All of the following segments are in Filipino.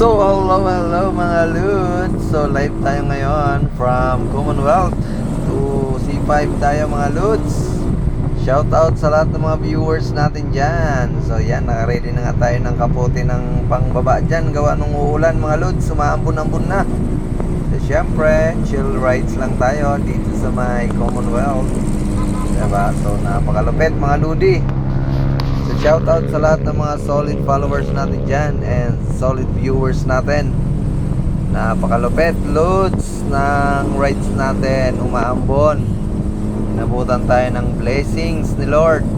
So, hello, hello mga Lods. So, live tayo ngayon from Commonwealth to C5 tayo mga Lods. Shout out sa lahat ng mga viewers natin dyan. So, yan, nakaready na nga tayo ng kapote ng pangbaba dyan. Gawa nung uulan mga Lods, sumaambon-ambon na. So, syempre, chill rides lang tayo dito sa may Commonwealth. Diba? So, napakalupit mga Ludi. Shout out sa lahat ng mga solid followers natin dyan and solid viewers natin. Napakalupit, loads ng rides natin, umaambon. Inabutan tayo ng blessings ni Lord.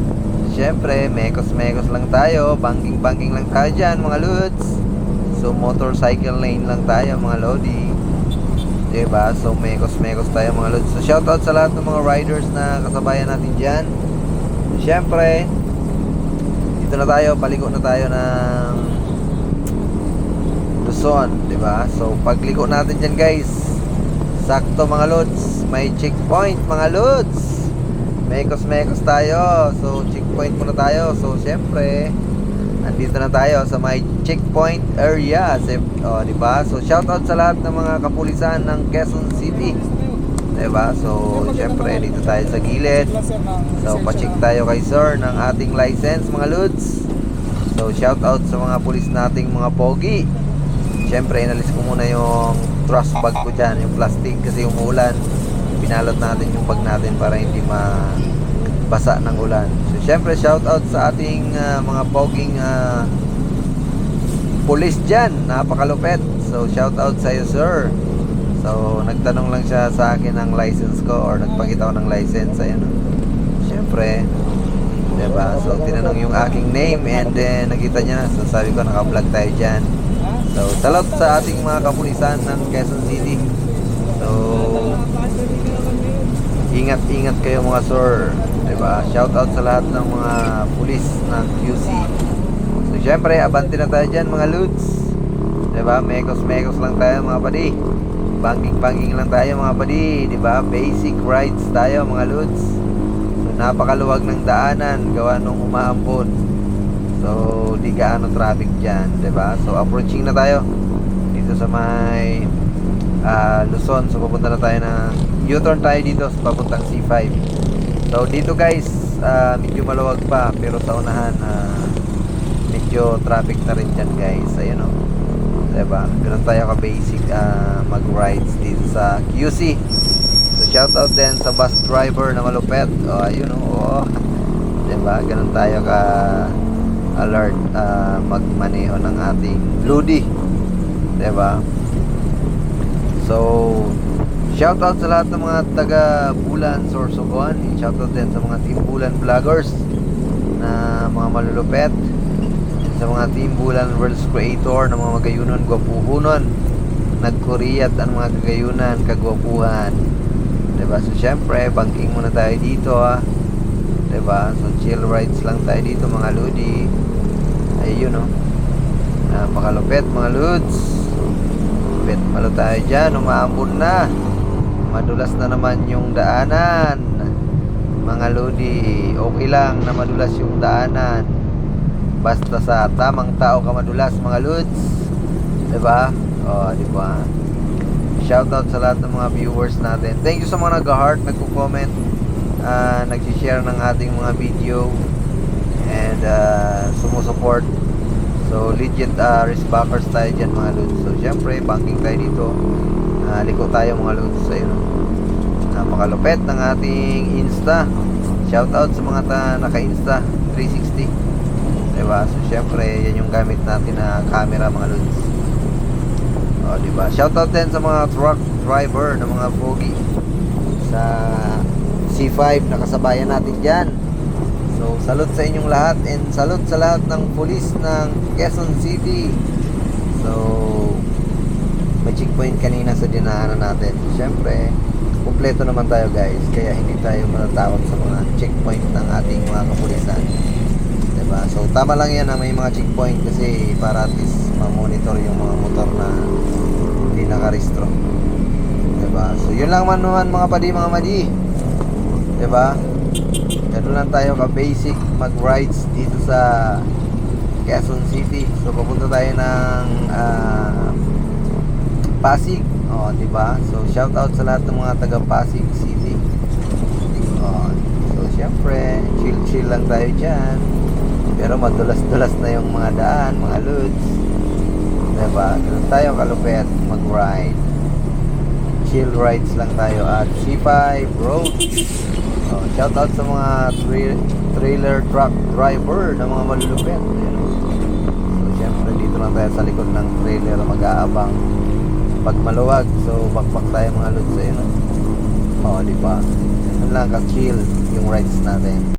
Siyempre, mekos-mekos lang tayo, banking-banking lang tayo dyan mga loads. So motorcycle lane lang tayo mga lodi. Diba? So mekos-mekos tayo mga loads. So shout out sa lahat ng mga riders na kasabayan natin dyan. Siyempre, dito na tayo, paliko na tayo ng Luzon, di ba? So, pagliko natin dyan guys, sakto mga lods, may checkpoint mga lods. Mekos-mekos tayo. So, checkpoint muna tayo. So, syempre, nandito na tayo sa may checkpoint area. Sep- Oh, di ba? So, shoutout sa lahat ng mga kapulisan ng Quezon City. Di ba? So, syempre, dito tayo sa gilid. So, pa-check tayo kay sir ng ating license mga lods. So, shout out sa mga pulis nating mga pogi. Siyempre, inalis ko muna yung trust bag ko dyan, yung plastic kasi umuulan. Pinalot natin yung bag natin para hindi mabasa ng ulan. So, siyempre, shout out sa ating ah, mga poging ah, pulis dyan. Napakalupet. So, shout out sa iyo, sir. So, nagtanong lang siya sa akin ng license ko or nagpakita ko ng license. Ayun. Siyempre, diba? So, tinanong yung aking name and then nakita niya. So, sabi ko, naka-vlog tayo dyan. So, salot sa ating mga kapulisan ng Quezon City. So, ingat-ingat kayo mga sir. Diba? Shout out sa lahat ng mga pulis ng QC. So, syempre, abante na tayo dyan mga lods. Diba? Mekos-mekos lang tayo mga padi. Banking-banking lang tayo mga padi. Diba? Basic rides tayo mga lods. So, napakaluwag ng daanan. Gawa nung umaambon. So, di gaano traffic dyan. Diba? So, approaching na tayo. Dito sa may ah, Luzon. So, pupunta na tayo na U-turn tayo dito sa papuntang C5. So, dito guys, ah, medyo maluwag pa. Pero sa unahan, ah, medyo traffic na rin dyan guys. Ayun o. Diba? Ganun tayo ka-basic ah, mag-rides dito sa QC. So, shoutout din sa bus driver na malupet. O, ayun o. Oh. Diba? Ganun tayo ka alert ah, magmaneho ng ating Ludi. Diba? So, shoutout sa lahat ng mga taga Bulan, Sorsogon. Shoutout din sa mga Team Bulan vloggers na mga malulupet. Sa mga Team Bulan World's Creator na mga magayunon, gwapuhunon. Nagkuriyat ang mga kagayunan, kagwapuhan. Diba? So, syempre, banking muna tayo dito ah. Diba? So, chill rides lang tayo dito mga ludi. Ayun oh. Napakalupit mga ludes. Lupit malo tayo dyan. Umaambon na. Madulas na naman yung daanan. Mga ludi. Okay lang na madulas yung daanan. Basta sa tamang tao ka madulas mga ludes. Diba? O, oh, diba? Shoutout sa lahat ng mga viewers natin. Thank you sa mga nag-heart, nagko-comment, uh, nag-share ng ating mga video and uh, sumusuport. So, legit uh, risk backers tayo dyan mga lods. So, syempre, banking tayo dito. Uh, liko tayo mga lods. So, yun. Napakalupet ng ating Insta. Shoutout sa mga ta naka-Insta 360. Diba? So, syempre, yan yung gamit natin na camera mga lods. O, diba? Shoutout din sa mga truck driver na mga pogi sa C5 na kasabayan natin dyan. So, salute sa inyong lahat and salute sa lahat ng pulis ng Quezon City. So, may checkpoint kanina sa dinaanan natin. Siyempre, kumpleto naman tayo guys. Kaya hindi tayo matatakot sa mga checkpoint ng ating mga kapulisan. Diba? So, tama lang yan na may mga checkpoint kasi para at least ma-monitor yung mga motor na hindi nakarestro. Diba? So, yun lang man naman mga padi, mga madi. Diba? Ganun lang tayo ka-basic mag-rides dito sa Quezon City. So papunta tayo ng ah, Pasig. Oh, di ba? So shout out sa lahat ng mga taga Pasig City. Oh, so syempre, chill-chill lang tayo diyan. Pero madulas-dulas na yung mga daan, mga loads. Diba? Ganun tayo kalupet mag-ride. Chill rides lang tayo at C5 Road. Oh, shout out sa mga tra- trailer truck driver na mga malulupet. So, syempre dito lang tayo sa likod ng trailer mag-aabang pag maluwag. So, bakbak tayo mga lods ayun. Oh, di ba? Yun lang ka-chill yung rides natin.